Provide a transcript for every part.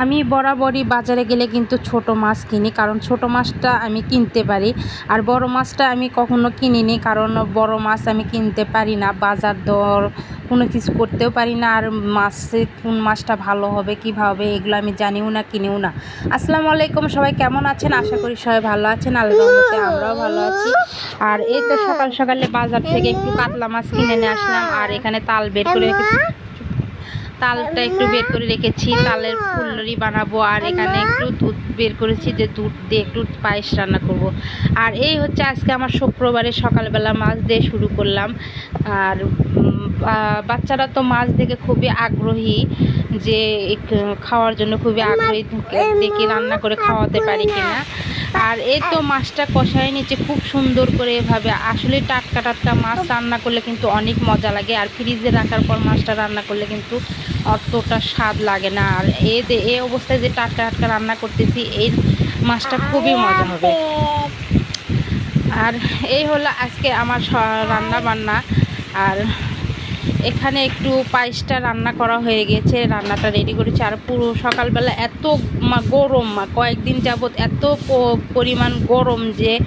আমি বরাবরই বাজারে গেলে কিন্তু ছোট মাছ কিনি, কারণ ছোট মাছটা আমি কিনতে পারি। আর বড় মাছটা আমি কখনো কিনিনি, কারণ বড় মাছ আমি কিনতে পারি না, বাজার দর কোনো কিছু করতেও পারি না। আর মাছে কোন মাছটা ভালো হবে কীভাবে এগুলো আমি জানিও না, কিনিও না। আসসালামু আলাইকুম, সবাই কেমন আছেন? আশা করি সবাই ভালো আছেন আল্লাহ রহমতে আমরাও ভালো আছি। আর এই তো সকাল সকালে বাজার থেকে একটু কাতলা মাছ কিনে নিয়ে আসলাম, আর এখানে তাল বের করে রেখেছি। তালটা একটু বের করে রেখেছি তালের ফুলরি বানাবো আর এখানে একটু দুধ বের করেছি যে দুধ দিয়ে একটু পায়েস রান্না করব। আর এই হচ্ছে আজকে আমার শুক্রবারে সকালবেলা মাছ দিয়ে শুরু করলাম। আর বাচ্চারা তো মাছ দেখে খুবই আগ্রহী যে খাওয়ার জন্য খুবই আগ্রহী দেখি রান্না করে খাওয়াতে পারি কিনা। আর এই তো মাছটা কষায় নিচে খুব সুন্দর করে এভাবে। আসলে টাটকা টাটকা মাছ রান্না করলে কিন্তু অনেক মজা লাগে, আর ফ্রিজে রাখার পর মাছটা রান্না করলে কিন্তু অতটা স্বাদ লাগে না। আর এ এই অবস্থায় যে টাটকা টাটকা রান্না করতেছি, এই মাছটা খুবই মজা হবে। আর এই হলো আজকে আমার রান্না বান্না আর এখানে একটু পায়েসটা রান্না করা হয়ে গেছে, রান্নাটা রেডি করেছি। আর পুরো সকালবেলা এত মা- গরম কয়েকদিন যাবৎ এত পরিমাণ গরম যে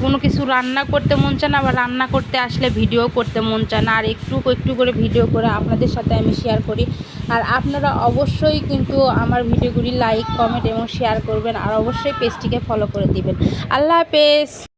কোনো কিছু রান্না করতে মন চায় না, আবার রান্না করতে আসলে ভিডিও করতে মন চায় না। আর একটু একটু করে ভিডিও করে আপনাদের সাথে আমি শেয়ার করি। আর আপনারা অবশ্যই কিন্তু আমার ভিডিওগুলি লাইক কমেন্ট এবং শেয়ার করবেন। আর অবশ্যই পেজটিকে ফলো করে দিবেন। আল্লাহ হাফেজ!